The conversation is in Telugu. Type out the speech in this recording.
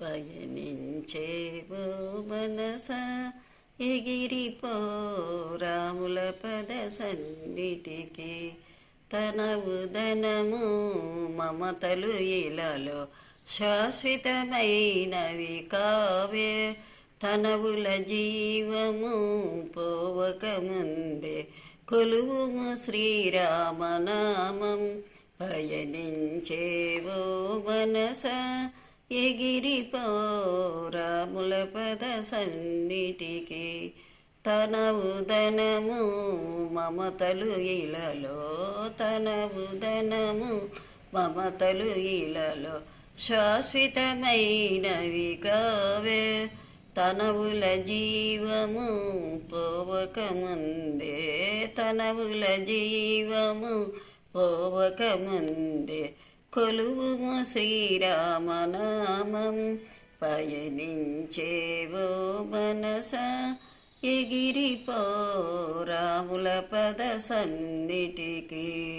పయనించే మనస ఎగిరిపో రాముల పద సన్నిటికి. తన ఉదనము మమతలు ఇలలో శాశ్వతమైనవి కావే. తనవుల జీవము పోవక ముందే కొలువుము శ్రీరామనామం. పయనించేవో మనస ఎగిరి రాముల పద సన్నిటికి. తన ఉదనము మమతలు ఇలలో తన ఉదనము మమతలు ఇలలో. శాశ్వతమైనవి కావే తనవుల జీవము పోవక ముందే తనవుల జీవము పోవక ముందే కొలువుము శ్రీరామనామం. పయనించేవో మనస ఎగిరిపో రాముల పద సన్నిటికి.